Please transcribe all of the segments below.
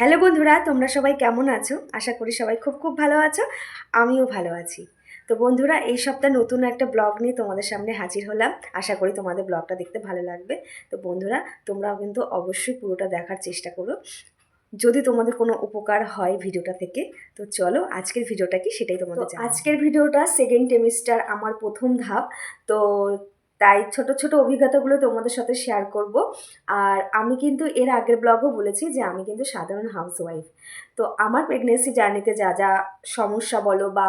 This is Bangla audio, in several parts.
হ্যালো বন্ধুরা তোমরা সবাই কেমন আছো? আশা করি সবাই খুব খুব ভালো আছো আমিও ভালো আছি। তো বন্ধুরা এই সপ্তাহ নতুন একটা ব্লগ নিয়ে তোমাদের সামনে হাজির হলাম। আশা করি তোমাদের ব্লগটা দেখতে ভালো লাগবে। তো বন্ধুরা তোমরাও কিন্তু অবশ্যই পুরোটা দেখার চেষ্টা করো। যদি তোমাদের কোনো উপকার হয় ভিডিওটা থেকে তো চলো আজকের ভিডিওটা কি সেটাই তোমাদের আজকের ভিডিওটা সেকেন্ড সেমিস্টার আমার প্রথম ধাপ। তো তাই ছোট ছোট অভিজ্ঞতাগুলো তোমাদের সাথে শেয়ার করব। আর আমি কিন্তু এর আগের ব্লগও বলেছি যে আমি কিন্তু সাধারণ হাউসওয়াইফ তো আমার প্রেগনেন্সি জার্নিতে যা যা সমস্যা বলো বা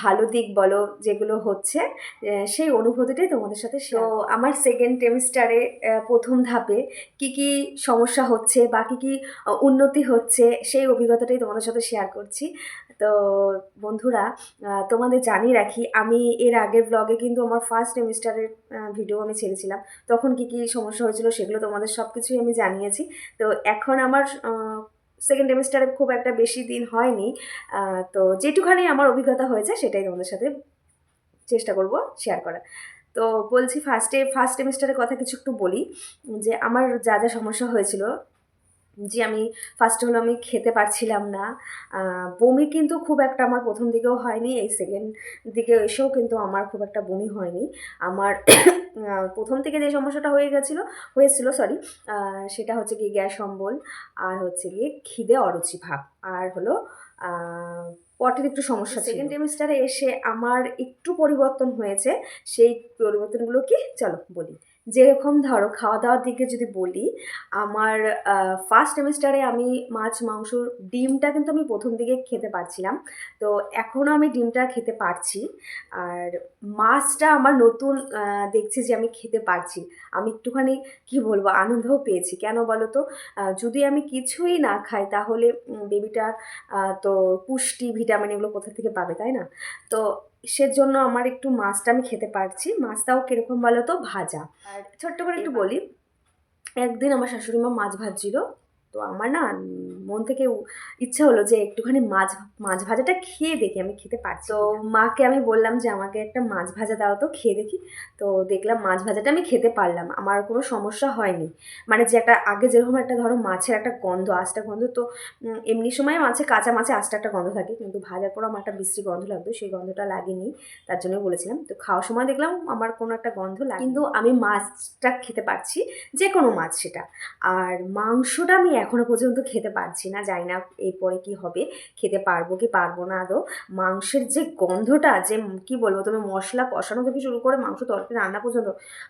ভালো দিক বলো যেগুলো হচ্ছে সেই অনুভূতিটাই তোমাদের সাথে তো আমার সেকেন্ড সেমিস্টারে প্রথম ধাপে কি কি সমস্যা হচ্ছে বা কী কী উন্নতি হচ্ছে সেই অভিজ্ঞতাটাই তোমাদের সাথে শেয়ার করছি। তো বন্ধুরা তোমাদের জানিয়ে রাখি আমি এর আগের ব্লগে কিন্তু আমার ফার্স্ট সেমিস্টারের ভিডিও আমি ছেড়েছিলাম। তখন কি কি সমস্যা হয়েছিল সেগুলো তোমাদের সব কিছুই আমি জানিয়েছি। তো এখন আমার সেকেন্ড সেমিস্টারে খুব একটা বেশি দিন হয়নি। তো যেটুখানি আমার অভিজ্ঞতা হয়েছে সেটাই তোমাদের সাথে চেষ্টা করব শেয়ার করার। তো বলছি ফার্স্টে ফার্স্ট সেমিস্টারের কথা কিছু একটু বলি, যে আমার যা যা সমস্যা হয়েছিল যে আমি ফার্স্ট হলো আমি খেতে পারছিলাম না। বমি কিন্তু খুব একটা আমার প্রথম দিকেও হয়নি এই সেকেন্ড দিকে এসেও কিন্তু আমার খুব একটা বমি হয়নি। আমার প্রথম থেকে যে সমস্যাটা হয়ে গেছিল হয়েছিল সরি সেটা হচ্ছে কি গ্যাস অম্বল আর হচ্ছে গিয়ে খিদে অরুচি ভাব। আর হলো পটির একটু সমস্যা সেকেন্ড সেমিস্টারে এসে আমার একটু পরিবর্তন হয়েছে সেই পরিবর্তনগুলো কি? চলো বলি। যেরকম ধরো খাওয়া দাওয়ার দিকে যদি বলি, আমার ফার্স্ট সেমিস্টারে আমি মাছ, মাংস, ডিমটা কিন্তু আমি প্রথম দিকে খেতে পারছিলাম। তো এখনও আমি ডিমটা খেতে পারছি। আর মাছটা আমার নতুন দেখছি যে আমি খেতে পারছি। আমি একটুখানি, কি বলব, আনন্দও পেয়েছি। কেন বলো তো? যদি আমি কিছুই না খাই তাহলে বেবিটা তো পুষ্টি ভিটামিন এগুলো কোথা থেকে পাবে, তাই না? তো সেজন্য আমার একটু মাছটা আমি খেতে পারছি। মাছটাও কীরকম বলো তো ভাজা। আর ছোট্ট করে একটু বলি। একদিন আমার শাশুড়ি মা মাছ ভাজছিল। তো আমার না মন থেকে ইচ্ছা হলো যে একটুখানি মাছ মাছ ভাজাটা খেয়ে দেখি আমি খেতে পারছি তো মাকে আমি বললাম যে আমাকে একটা মাছ ভাজা দাও তো খেয়ে দেখি। তো দেখলাম মাছ ভাজাটা আমি খেতে পারলাম আমার কোনো সমস্যা হয়নি। মানে যে একটা আগে যেরকম একটা ধরো মাছের একটা গন্ধ আস্তা গন্ধ তো এমনি সময় মাছে কাঁচা মাছে আস্তা একটা গন্ধ থাকে কিন্তু ভাজার পর আমার একটা বিশ্রী গন্ধ লাগতো সেই গন্ধটা লাগেনি তার জন্য বলেছিলাম। তো খাওয়ার সময় দেখলাম আমার কোনো একটা গন্ধ লাগে কিন্তু আমি মাছটা খেতে পারছি যে কোনো মাছ সেটা। আর মাংসটা আমি এখনও পর্যন্ত খেতে পারছি না জানি না এরপরে কি হবে খেতে পারব কি পারব না আদৌ। মাংসের যে গন্ধটা যে কি বলব তুমি মশলা কষানো থেকে শুরু করে মাংস তরকারি রান্না পর্যন্ত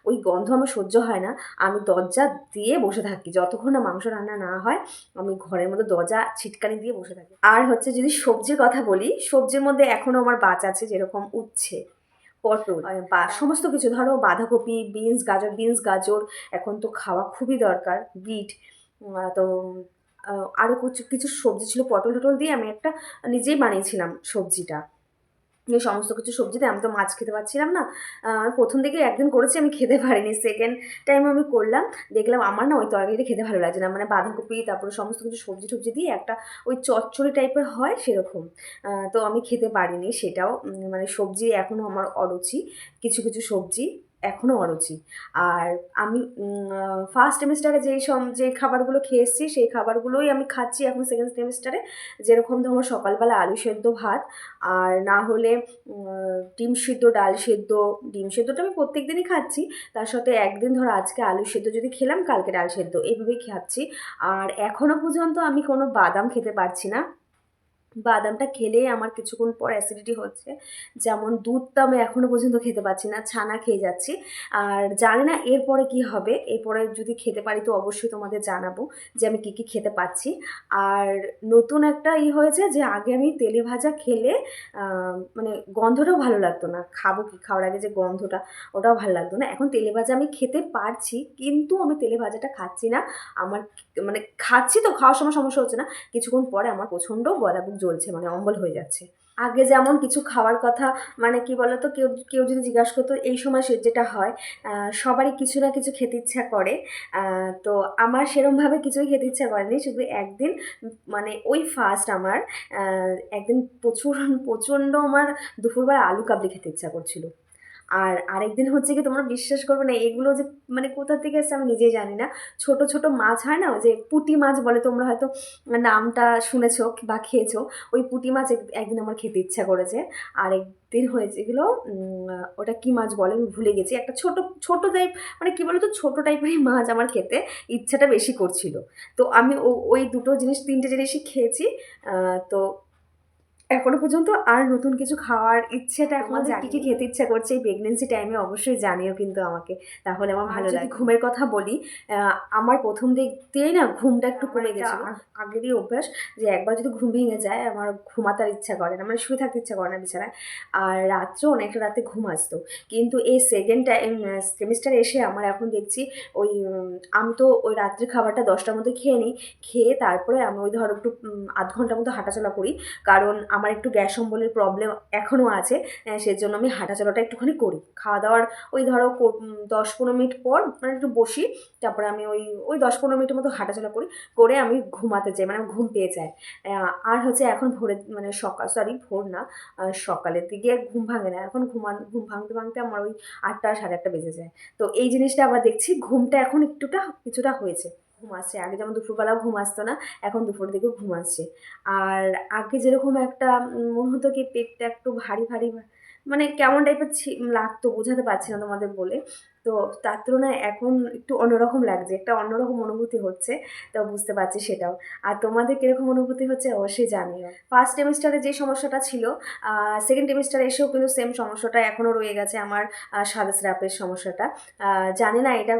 ওই গন্ধ আমার সহ্য হয় না। আমি দরজা দিয়ে বসে থাকি যতক্ষণ না মাংস রান্না না হয় আমি ঘরের মধ্যে দরজা ছিটকানি দিয়ে বসে থাকি। আর হচ্ছে যদি সবজির কথা বলি সবজির মধ্যে এখনও আমার বাচ আছে যেরকম উচ্ছে পটল বা সমস্ত কিছু ধরো বাঁধাকপি বিনস গাজর বিনস গাজর এখন তো খাওয়া খুবই দরকার বিট তো আরও কিছু কিছু সবজি ছিল, পটল টটল দিয়ে আমি একটা নিজেই বানিয়েছিলাম সবজিটা। এই সমস্ত কিছু সবজিতে আমি তো মাছ খেতে পারছিলাম না। প্রথম দিকে একদিন করেছি, আমি খেতে পারিনি। সেকেন্ড টাইম আমি করলাম, দেখলাম আমার না ওই তরকারিটা খেতে ভালো লাগছে না। মানে বাঁধাকপি, তারপরে সমস্ত কিছু সবজি টবজি দিয়ে একটা ওই চচ্চড়ি টাইপের হয় সেরকম। তো আমি খেতে পারিনি সেটাও। মানে সবজি এখনও আমার অরুচি, কিছু কিছু সবজি। এখনও অরুচি। আর আমি ফার্স্ট সেমিস্টারে যেই সব যে খাবারগুলো খেয়ে এসেছি, সেই খাবারগুলোই আমি খাচ্ছি এখন সেকেন্ড সেমিস্টারে যেরকম ধরো সকালবেলা আলু সেদ্ধ ভাত, আর না হলে ডিম সিদ্ধ, ডাল সেদ্ধ। ডিম সেদ্ধটা আমি প্রত্যেক দিনই খাচ্ছি। তার সাথে একদিন ধরো আজকে আলু সেদ্ধ যদি খেলাম, কালকে ডাল সেদ্ধ। এইভাবেই খাচ্ছি। আর এখনও পর্যন্ত আমি কোনো বাদাম খেতে পারছি না। বাদামটা খেলে আমার কিছুক্ষণ পর অ্যাসিডিটি হচ্ছে। যেমন দুধটা আমি এখনও পর্যন্ত খেতে পারছি না, ছানা খেয়ে যাচ্ছি। আর জানি না এরপরে কি হবে, এরপরে যদি খেতে পারি তো অবশ্যই তোমাদের জানাব যে আমি কী কী খেতে পাচ্ছি আর নতুন একটা ই হয়েছে যে আগে আমি তেলে ভাজা খেলে মানে গন্ধটাও ভালো লাগতো না। খাব কি? খাওয়ার আগে যে গন্ধটা, ওটাও ভালো লাগতো না। এখন তেলে ভাজা আমি খেতে পারছি, কিন্তু আমি তেলে ভাজাটা খাচ্ছি না। আমার মানে খাচ্ছি তো, খাওয়ার সময় সমস্যা হচ্ছে না। কিছুক্ষণ পরে আমার প্রচণ্ড গলা জ্বলছে মানে অম্বল হয়ে যাচ্ছে। আগে যেমন কিছু খাওয়ার কথা মানে কি বলতো, কেউ কেউ যদি জিজ্ঞাসা করতো, এই সময় সে যেটা হয় সবারই কিছু না কিছু খেতে ইচ্ছা করে। তো আমার সেরমভাবে কিছুই খেতে ইচ্ছা করেনি, শুধু একদিন মানে ওই ফার্স্ট আমার একদিন প্রচুর, প্রচণ্ড আমার দুপুরবেলা আলু কাবলি খেতে ইচ্ছা করছিল। আর আরেকদিন হচ্ছে কি তোমরা বিশ্বাস করবে না, এগুলো যে মানে কোথা থেকে এসে আমি নিজেই জানি না। ছোট ছোট মাছ হয় না যে পুঁটি মাছ বলে, তোমরা হয়তো নামটা শুনেছো বা খেয়েছো, ওই পুঁটি মাছ এক- একদিন আমার খেতে ইচ্ছা করেছে। আর একদিন হয়েছে এগুলো ওটা কি মাছ বলে আমি ভুলে গেছি, একটা ছোট ছোট টাইপ মানে কি বলতো, ছোট টাইপেরই মাছ আমার খেতে ইচ্ছাটা বেশি করছিল। তো আমি ওই দুটো জিনিস, তিনটে জিনিসই খেয়েছি তো এখনও পর্যন্ত আর নতুন কিছু খাওয়ার ইচ্ছেটা এখন কী কী খেতে ইচ্ছা করছে এই প্রেগনেন্সি টাইমে অবশ্যই জানিও কিন্তু আমাকে। তাহলে আমার ভালো লাগে। ঘুমের কথা বলি আমার প্রথম দিক দিয়েই না ঘুমটা একটু কমে গেছে আগেরই অভ্যাস যে একবার যদি ঘুম ভেঙে যায় আমার ঘুমাতে আর ইচ্ছা করে না মানে শুয়ে থাকতে ইচ্ছা করে না বিছানায়। আর রাত্রেও অনেকটা রাতে ঘুম আসতো। কিন্তু এই সেকেন্ড টাইম সেমিস্টার এসে আমার এখন দেখছি ওই আমি তো ওই রাত্রির খাবারটা দশটার মধ্যে খেয়ে নিই। খেয়ে তারপরে আমি ওই ধরো একটু আধ ঘণ্টার মতো হাঁটাচলা করি। কারণ আমার একটু গ্যাস অম্বলের প্রবলেম এখনও আছে সেজন্য আমি হাঁটাচলাটা একটুখানি করি। খাওয়া দাওয়ার ওই ধরো দশ পনেরো মিনিট পর মানে একটু বসি তারপরে আমি ওই ওই দশ পনেরো মিনিটের মতো হাঁটাচলা করি করে আমি ঘুমাতে যাই মানে ঘুম পেয়ে আহ, আর হচ্ছে এখন ভোরে মানে সকাল সরি ভোর না সকালের দিকে ঘুম ভাঙে না এখন ঘুমান ঘুম ভাঙতে ভাঙতে আমার ওই আটটা সাড়ে আটটা বেজে যায়। তো এই জিনিসটা আবার দেখছি ঘুমটা এখন একটুটা কিছুটা হয়েছে। ঘুম আগে যেমন দুপুরবেলা ঘুম আসতো না, এখন দুপুর দিকে ঘুম আসছে। আর আগে যেরকম একটা মনে হতো কি পেটটা একটু ভারী ভারী মানে কেমন টাইপের লাগতো বোঝাতে পারছি না তোমাদের বলে। তো তার তুলনায় এখন একটু অন্যরকম লাগছে, একটা অন্যরকম অনুভূতি হচ্ছে তো বুঝতে পারছি সেটাও। আর তোমাদের কীরকম অনুভূতি হচ্ছে অবশ্যই জানিও। ফার্স্ট সেমিস্টারে যে সমস্যাটা ছিল সেকেন্ড সেমিস্টারে এসেও কিন্তু সেম সমস্যাটা এখনও রয়ে গেছে আমার সাদা স্রাপের সমস্যাটা। জানি না এটা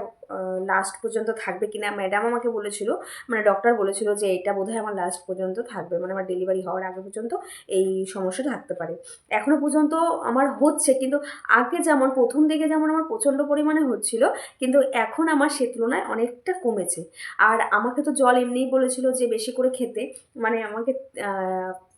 লাস্ট পর্যন্ত থাকবে কিনা। ম্যাডাম আমাকে বলেছিল মানে ডক্টর বলেছিল যে এটা বোধহয় আমার লাস্ট পর্যন্ত থাকবে মানে আমার ডেলিভারি হওয়ার আগে পর্যন্ত এই সমস্যা থাকতে পারে। এখনও পর্যন্ত আমার হচ্ছে, কিন্তু আগে যেমন, প্রথম দিকে যেমন আমার প্রচণ্ড পরিমাণে হচ্ছিল, কিন্তু এখন আমার সে তুলনায় অনেকটা কমেছে। আর আমাকে তো জল এমনিই বলেছিল যে বেশি করে খেতে মানে আমাকে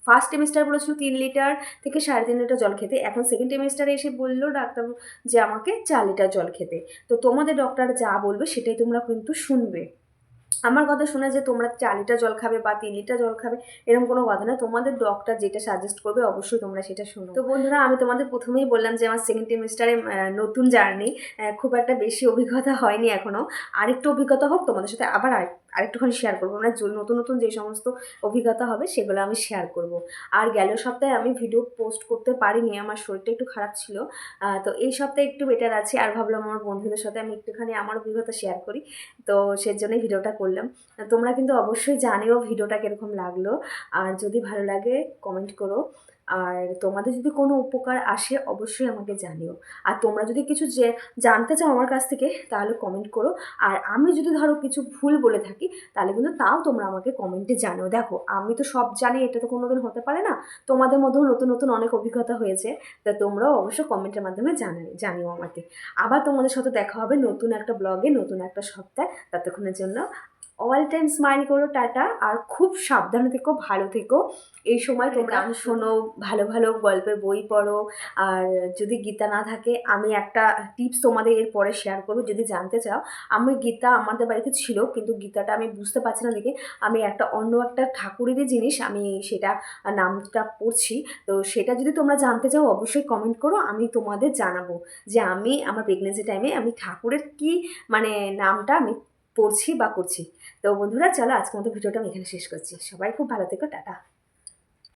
ফার্স্ট সেমিস্টার বলেছিল তিন লিটার থেকে সাড়ে তিন লিটার জল খেতে, এখন সেকেন্ড সেমিস্টারে এসে বলল ডাক্তার যে আমাকে চার লিটার জল খেতে। তো তোমাদের ডক্টর যা বলবে সেটাই তোমরা কিন্তু শুনবে। আমার কথা শুনে যে তোমরা চার লিটার জল খাবে বা তিন লিটার জল খাবে এরকম কোনো কথা না। তোমাদের ডক্টর যেটা সাজেস্ট করবে অবশ্যই তোমরা সেটা শুনো। তো বন্ধুরা, আমি তোমাদের প্রথমেই বললাম যে আমার সেকেন্ড সেমিস্টারে নতুন জার্নি খুব একটা বেশি অভিজ্ঞতা হয়নি এখনও আরেকটু অভিজ্ঞতা হোক, তোমাদের সাথে আবার আরেক আরেকটুখানি শেয়ার করব। মানে নতুন নতুন যে সমস্ত অভিজ্ঞতা হবে সেগুলো আমি শেয়ার করব। আর গেল সপ্তাহে আমি ভিডিও পোস্ট করতে পারিনি, আমার শরীরটা একটু খারাপ ছিল। তো এই সপ্তাহে একটু বেটার আছে। আর ভাবলাম আমার বন্ধুদের সাথে আমি একটুখানি আমার অভিজ্ঞতা শেয়ার করি। তো সেই সেজন্যই ভিডিওটা করলাম। তোমরা কিন্তু অবশ্যই জানিও ভিডিওটা কীরকম লাগল। আর যদি ভালো লাগে কমেন্ট করো। আর তোমাদের যদি কোনো উপকার আসে, অবশ্যই আমাকে জানিও। আর তোমরা যদি কিছু যে, জানতে চাও আমার কাছ থেকে, তাহলে কমেন্ট করো। আর আমি যদি ধরো কিছু ভুল বলে থাকি, তাহলে কিন্তু তাও তোমরা আমাকে কমেন্টে জানিও। দেখো, আমি তো সব জানি, এটা তো কোনো দিন হতে পারে না। তোমাদের মধ্যেও নতুন নতুন অনেক অভিজ্ঞতা হয়েছে, তা তোমরাও অবশ্যই কমেন্টের মাধ্যমে জানাই জানিও আমাকে। আবার তোমাদের সাথে দেখা হবে নতুন একটা ব্লগে নতুন একটা সপ্তাহে। ততক্ষণের জন্য অল টাইম স্মাইল করো টাটা। আর খুব সাবধানে থেকো ভালো থেকো। এই সময় তোমরা গান শোনো ভালো ভালো গল্পের বই পড়ো। আর যদি গীতা না থাকে আমি একটা টিপস তোমাদের এর পরে শেয়ার করব। যদি জানতে চাও আমি গীতা আমাদের বাড়িতে ছিল কিন্তু গীতাটা আমি বুঝতে পারছি না দেখে। আমি একটা অন্য একটা ঠাকুরেরই জিনিস আমি সেটা নামটা পড়ছি। তো সেটা যদি তোমরা জানতে চাও অবশ্যই কমেন্ট করো আমি তোমাদের জানাব যে আমি আমার প্রেগনেন্সি টাইমে আমি ঠাকুরের কি মানে নামটা আমি পড়ছি বা করছি। তো বন্ধুরা, চলো আজকের মতো ভিডিওটা আমি এখানে শেষ করছি। সবাই খুব ভালো থেকো, টাটা।